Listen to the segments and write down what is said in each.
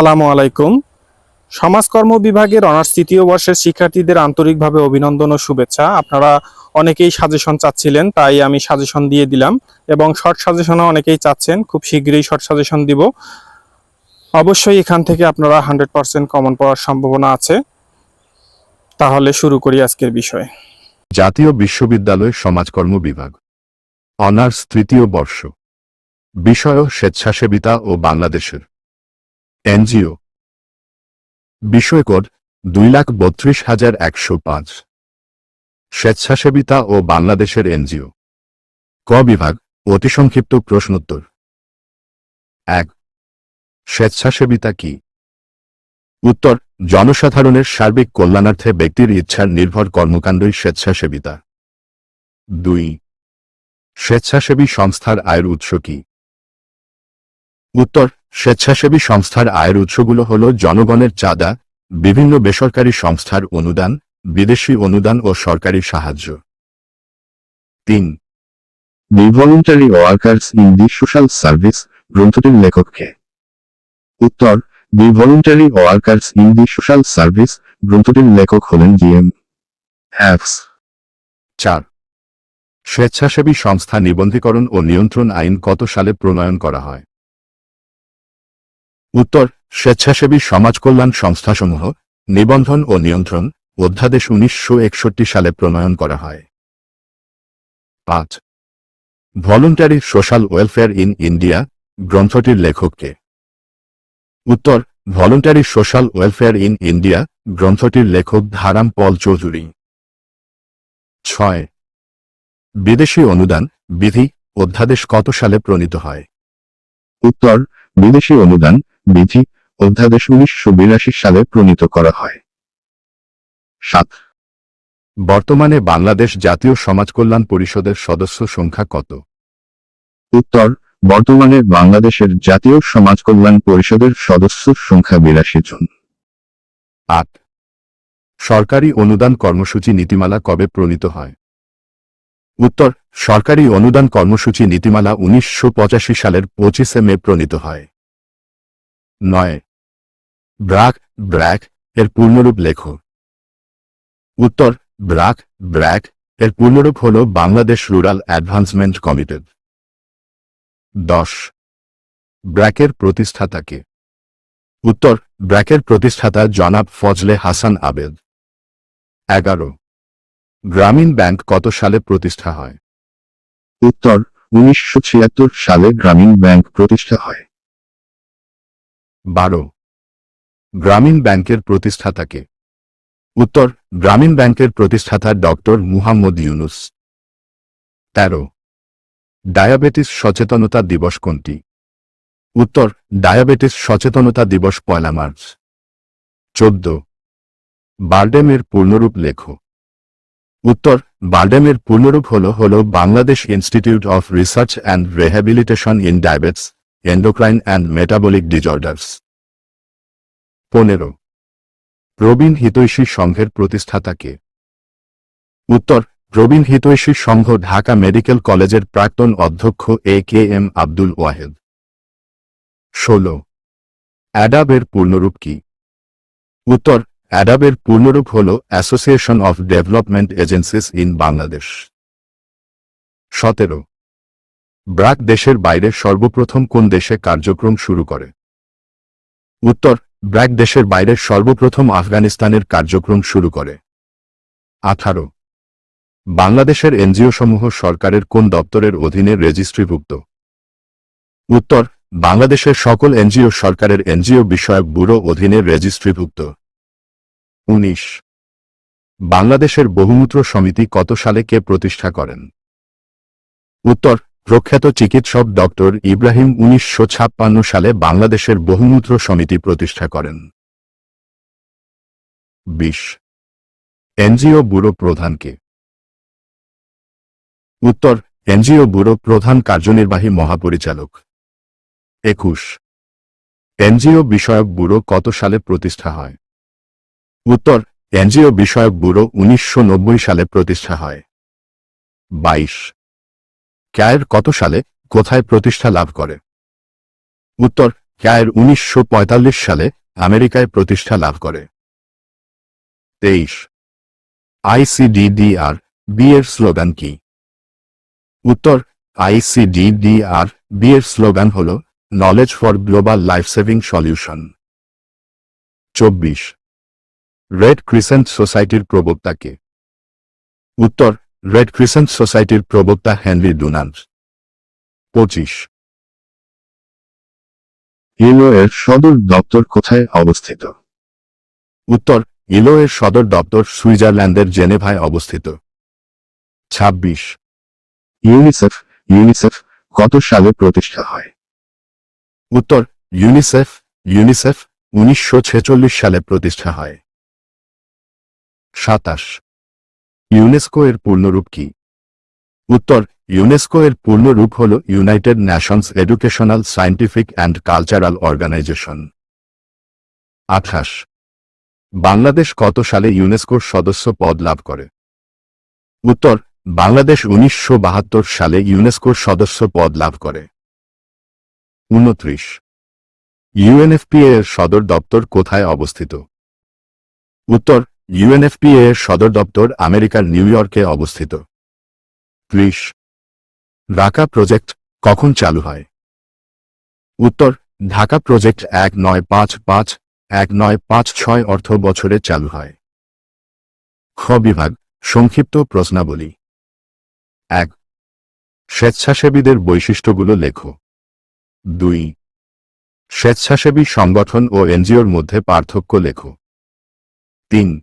আসসালামু আলাইকুম। সমাজকর্ম বিভাগের অনার্স তৃতীয় বর্ষের শিক্ষার্থীদের আন্তরিকভাবে অভিনন্দন ও শুভেচ্ছা। আপনারা অনেকেই সাজেশন চাচ্ছিলেন, তাই আমি সাজেশন দিয়ে দিলাম এবং শর্ট সাজেশনও অনেকেই চাচ্ছেন। খুব শীঘ্রই শর্ট সাজেশন দিব। অবশ্যই এখান থেকে আপনারা হান্ড্রেড পার্সেন্ট কমন পাওয়ার সম্ভাবনা আছে। তাহলে শুরু করি আজকের বিষয়। জাতীয় বিশ্ববিদ্যালয় সমাজকর্ম বিভাগ। অনার্স তৃতীয় বর্ষ। বিষয় স্বেচ্ছাসেবিতা ও বাংলাদেশের এনজিও। বিষয় কোড দুই লাখ বত্রিশ হাজার একশো পাঁচ। স্বেচ্ছাসেবিতা ও বাংলাদেশের এনজিও। ক বিভাগ, অতি সংক্ষিপ্ত প্রশ্নোত্তর। এক, স্বেচ্ছাসেবিতা কি? উত্তর, জনসাধারণের সার্বিক কল্যাণার্থে ব্যক্তির ইচ্ছার নির্ভর কর্মকাণ্ডই স্বেচ্ছাসেবিতা। দুই, স্বেচ্ছাসেবী সংস্থার আয়ের উৎস কি? উত্তর স্বেচ্ছাসেবী সংস্থার আয়ের উৎসগুলো হল জনগণের চাঁদা বিভিন্ন বেসরকারি সংস্থার অনুদান বিদেশি অনুদান ও সরকারি সাহায্য। তিন the voluntary workers in the social service গ্রন্থটির লেখককে। উত্তর the voluntary workers in the social service গ্রন্থটির লেখক হলেন জি এম হ্যাভস চার স্বেচ্ছাসেবী সংস্থা নিবন্ধীকরণ ও নিয়ন্ত্রণ আইন কত সালে প্রণয়ন করা হয়? উত্তর, স্বেচ্ছাসেবী সমাজ কল্যাণ সংস্থাসমূহ, নিবন্ধন ও নিয়ন্ত্রণ, অধ্যাদেশ উনিশশো একষট্টি সালে প্রণয়ন করা হয়। পাঁচ, voluntary social welfare in India, গ্রন্থটির লেখককে। উত্তর, voluntary social welfare in India, গ্রন্থটির লেখক ধারাম পল চৌধুরী। ছয়, বিদেশি অনুদান, বিধি, অধ্যাদেশ কত সালে প্রণীত হয়? উত্তর, বিদেশি অনুদান বিধি অধ্যাদেশ উনিশশো বিরাশি সালে প্রণীত করা হয়। সাত। বর্তমানে বাংলাদেশ জাতীয় সমাজ কল্যাণ পরিষদের সদস্য সংখ্যা কত? উত্তর বর্তমানে বাংলাদেশের জাতীয় সমাজ কল্যাণ পরিষদের সদস্য সংখ্যা বিরাশি জন। আট। সরকারি অনুদান কর্মসূচি নীতিমালা কবে প্রণীত হয়? উত্তর সরকারি অনুদান কর্মসূচি নীতিমালা উনিশশো পঁচাশি সালের পঁচিশে মে প্রণীত হয়। নয়। ব্রাক, ব্র্যাক, এর পূর্ণরূপ লেখ। উত্তর, ব্রাক, ব্র্যাক, এর পূর্ণরূপ হল বাংলাদেশ রুরাল অ্যাডভান্সমেন্ট কমিটেড দশ। ব্র্যাকের প্রতিষ্ঠাতাকে। উত্তর, ব্র্যাকের প্রতিষ্ঠাতা জনাব ফজলে হাসান আবেদ। এগারো। গ্রামীণ ব্যাংক কত সালে প্রতিষ্ঠা হয়? উত্তর, উনিশশো ছিয়াত্তর সালে গ্রামীণ ব্যাংক প্রতিষ্ঠা হয়। বারো। গ্রামীণ ব্যাংকের প্রতিষ্ঠাতাকে। উত্তর, গ্রামীণ ব্যাংকের প্রতিষ্ঠাতা ডক্টর মুহাম্মদ ইউনুস। তেরো। ডায়াবেটিস সচেতনতা দিবস কোনটি? উত্তর, ডায়াবেটিস সচেতনতা দিবস পয়লা মার্চ। চোদ্দ। বার্ডেমের পূর্ণরূপ লেখ। উত্তর, বার্ডেমের পূর্ণরূপ হল হল Bangladesh institute of research and rehabilitation in diabetes endocrine and metabolic disorders পনেরো। প্রবীণ হিতৈষী সংঘের প্রতিষ্ঠাতাকে উত্তর, প্রবীণ হিতৈষী সংঘ ঢাকা মেডিকেল কলেজের প্রাক্তন অধ্যক্ষ A K M Abdul Wahed. ষোল। অ্যাডাবের পূর্ণরূপ কি? উত্তর, অ্যাডাবের পূর্ণরূপ হল association of development agencies in Bangladesh সতেরো। ব্রাক দেশের বাইরে সর্বপ্রথম কোন দেশে কার্যক্রম শুরু করে? উত্তর ব্র্যাক দেশের বাইরে সর্বপ্রথম আফগানিস্তানের কার্যক্রম শুরু করে। আঠারো, বাংলাদেশের এনজিও সমূহ সরকারের কোন দপ্তরের অধীনে রেজিস্ট্রিভুক্ত? উত্তর, বাংলাদেশের সকল এনজিও সরকারের এনজিও বিষয়ক ব্যুরো অধীনে রেজিস্ট্রিভুক্ত। উনিশ, বাংলাদেশের বহুমূত্র সমিতি কত সালে কে প্রতিষ্ঠা করেন? উত্তর প্রখ্যাত চিকিৎসক ডক্টর ইব্রাহিম উনিশশো ছাপ্পান্ন সালে বাংলাদেশের বহুমূত্র সমিতি প্রতিষ্ঠা করেন। বিশ। এনজিও ব্যুরো প্রধানকে। উত্তর, এনজিও ব্যুরো প্রধান কার্যনির্বাহী মহাপরিচালক। একুশ। এনজিও বিষয়ক ব্যুরো কত সালে প্রতিষ্ঠা হয়? উত্তর, এনজিও বিষয়ক ব্যুরো উনিশশো নব্বই সালে প্রতিষ্ঠা হয়। বাইশ। ক্যায়ের কত সালে কোথায় প্রতিষ্ঠা লাভ করে? উত্তর, ক্যায়ের উনিশশো পঁয়তাল্লিশ সালে আমেরিকায় প্রতিষ্ঠা লাভ করে। তেইশ আইসিডিডিআর বি এর স্লোগান কি? উত্তর আইসিডিডিআর বি এর স্লোগান হল knowledge for global life saving solution চব্বিশ রেড ক্রিসেন্ট সোসাইটির প্রবক্তাকে উত্তর রেড ক্রিসেন্ট সোসাইটির প্রবক্তা হেনরি ডুনান্ট পঁচিশ। ইলো এর সদর দপ্তর কোথায় অবস্থিত? উত্তর ইলো এর সদর দপ্তর সুইজারল্যান্ডের জেনেভায় অবস্থিত। ২৬ ইউনিসেফ ইউনিসেফ কত সালে প্রতিষ্ঠা হয়? উত্তর, ইউনিসেফ ইউনিসেফ উনিশশো ছেচল্লিশ সালে প্রতিষ্ঠা হয়। সাতাশ। ইউনেস্কো এর পূর্ণরূপ কি? উত্তর, ইউনেস্কো এর পূর্ণরূপ হল united nations educational scientific and cultural organisation. আঠাশ। বাংলাদেশ কত সালে ইউনেস্কোর সদস্য পদ লাভ করে? উত্তর, বাংলাদেশ উনিশশো বাহাত্তর সালে ইউনেস্কোর সদস্য পদ লাভ করে। উনত্রিশ। ইউএনএফপিএ এর সদর দপ্তর কোথায় অবস্থিত? উত্তর ইউএনএফপিএ সদর দপ্তর আমেরিকার নিউ ইয়র্কে অবস্থিত। ত্রিশ। ঢাকা প্রজেক্ট কখন চালু হয়? উত্তর, ঢাকা প্রজেক্ট এক নয় পাঁচ পাঁচ এক নয় পাঁচ ছয় অর্থ বছরে চালু হয়। খ বিভাগ, সংক্ষিপ্ত প্রশ্নাবলী। এক। স্বেচ্ছাসেবীদের বৈশিষ্ট্যগুলো লেখো। দুই। স্বেচ্ছাসেবী সংগঠন ও এনজিওর মধ্যে পার্থক্য লেখো। তিন।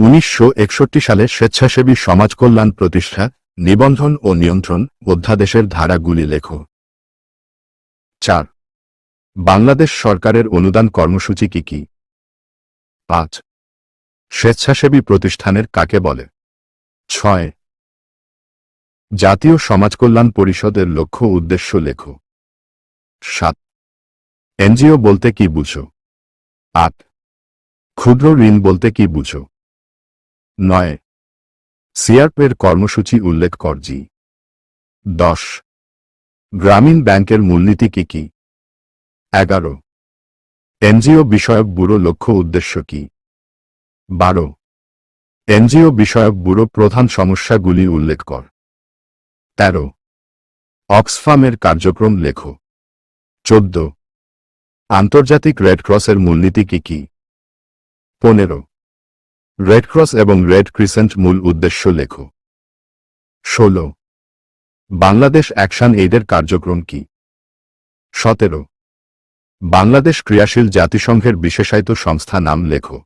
উনিশশো একষট্টি সালে স্বেচ্ছাসেবী সমাজ কল্যাণ প্রতিষ্ঠা, নিবন্ধন ও নিয়ন্ত্রণ অধ্যাদেশের ধারাগুলি লেখো। চার। বাংলাদেশ সরকারের অনুদান কর্মসূচি কি কি? পাঁচ। স্বেচ্ছাসেবী প্রতিষ্ঠানের কাকে বলে? ছয়। জাতীয় সমাজকল্যাণ পরিষদের লক্ষ্য উদ্দেশ্য লেখো। সাত। এনজিও বলতে কি বুঝো? আট। ক্ষুদ্র ঋণ বলতে কি বুঝো? নয়। সিআরপের কর্মসূচি উল্লেখ কর জি দশ। গ্রামীণ ব্যাংকের মূলনীতি কি কি? এগারো। এনজিও বিষয়ক ব্যুরো লক্ষ্য উদ্দেশ্য কি? বারো। এনজিও বিষয়ক ব্যুরো প্রধান সমস্যাগুলি উল্লেখ কর। তেরো। অক্সফামের কার্যক্রম লেখো। চোদ্দ। আন্তর্জাতিক রেডক্রসের মূলনীতি কি কি? পনেরো। রেডক্রস এবং রেড ক্রিসেন্ট মূল উদ্দেশ্য লেখো। ষোলো। বাংলাদেশ অ্যাকশন এইডের কার্যক্রম কি? সতেরো। বাংলাদেশ ক্রিয়াশীল জাতিসংঘের বিশেষায়িত সংস্থা নাম লেখো।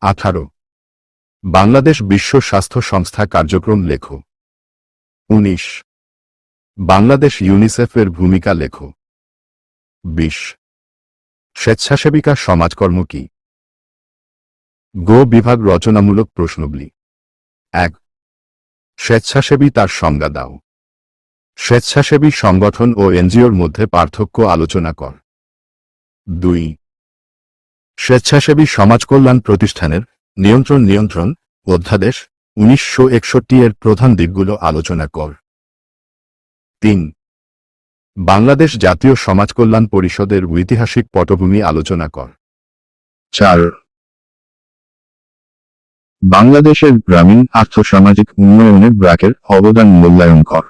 আঠারো। বাংলাদেশ বিশ্ব স্বাস্থ্য সংস্থা কার্যক্রম লেখো। উনিশ। বাংলাদেশ ইউনিসেফের ভূমিকা লেখো। বিশ। স্বেচ্ছাসেবিকা সমাজকর্ম কি? গো বিভাগ রচনামূলক প্রশ্নগুলি। এক, স্বেচ্ছাসেবী তার সংজ্ঞা দাও। স্বেচ্ছাসেবী সংগঠন ও এনজিওর মধ্যে পার্থক্য আলোচনা কর। দুই, স্বেচ্ছাসেবী সমাজকল্যাণ প্রতিষ্ঠানের নিয়ন্ত্রণ নিয়ন্ত্রণ অধ্যাদেশ উনিশশো একষট্টি এর প্রধান দিকগুলো আলোচনা কর। তিন, বাংলাদেশ জাতীয় সমাজকল্যাণ পরিষদের ঐতিহাসিক পটভূমি আলোচনা কর। চার বাংলাদেশের গ্রামীণ আর্থসামাজিক উন্নয়নে ব্র্যাকের অবদান মূল্যায়ন কর।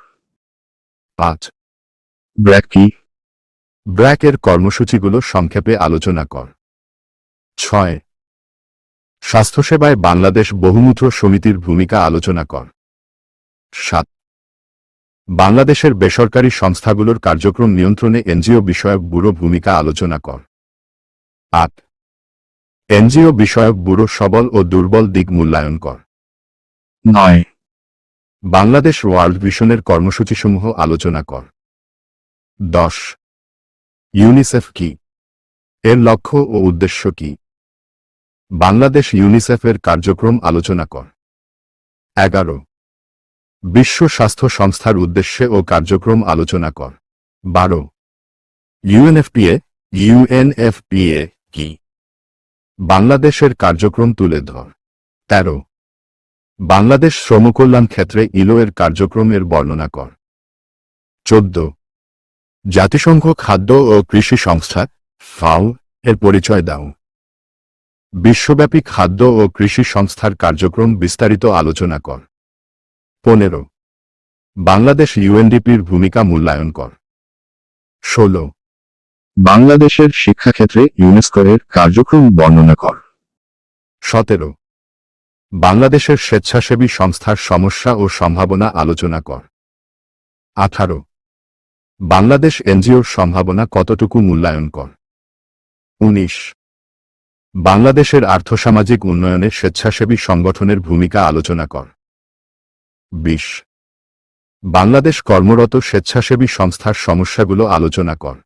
পাঁচ। ব্র্যাক কি? ব্র্যাকের কর্মসূচিগুলো সংক্ষেপে আলোচনা কর। ছয়। স্বাস্থ্যসেবায় বাংলাদেশ বহুমূত্র সমিতির ভূমিকা আলোচনা কর। সাত। বাংলাদেশের বেসরকারি সংস্থাগুলোর কার্যক্রম নিয়ন্ত্রণে এনজিও বিষয়ক ব্যুরো ভূমিকা আলোচনা কর। আট। এনজিও বিষয়ক ব্যুরো সবল ও দুর্বল দিক মূল্যায়ন কর। নয়। বাংলাদেশ ওয়ার্ল্ড ভিশনের কর্মসূচিসমূহ আলোচনা কর। দশ। ইউনিসেফ কি? এর লক্ষ্য ও উদ্দেশ্য কি? বাংলাদেশ ইউনিসেফের কার্যক্রম আলোচনা কর। এগারো। বিশ্ব স্বাস্থ্য সংস্থার উদ্দেশ্যে ও কার্যক্রম আলোচনা কর। বারো। ইউএনএফপিএ ইউএনএফপিএ কি? বাংলাদেশের কার্যক্রম তুলে ধর। তেরো। বাংলাদেশ শ্রমকল্যাণ ক্ষেত্রে ইলো এর কার্যক্রমের বর্ণনা কর। চোদ্দ। জাতিসংঘ খাদ্য ও কৃষি সংস্থা, ফাও, এর পরিচয় দাও। বিশ্বব্যাপী খাদ্য ও কৃষি সংস্থার কার্যক্রম বিস্তারিত আলোচনা কর। পনেরো। বাংলাদেশ ইউএনডিপির ভূমিকা মূল্যায়ন কর। ষোলো। বাংলাদেশের শিক্ষাক্ষেত্রে ইউনেস্কো এর কার্যক্রম বর্ণনা কর। সতেরো। বাংলাদেশের স্বেচ্ছাসেবী সংস্থার সমস্যা ও সম্ভাবনা আলোচনা কর। আঠারো। বাংলাদেশ এনজিওর সম্ভাবনা কতটুকু মূল্যায়ন কর? উনিশ। বাংলাদেশের আর্থসামাজিক উন্নয়নে স্বেচ্ছাসেবী সংগঠনের ভূমিকা আলোচনা কর। বিশ। বাংলাদেশ কর্মরত স্বেচ্ছাসেবী সংস্থার সমস্যাগুলো আলোচনা কর।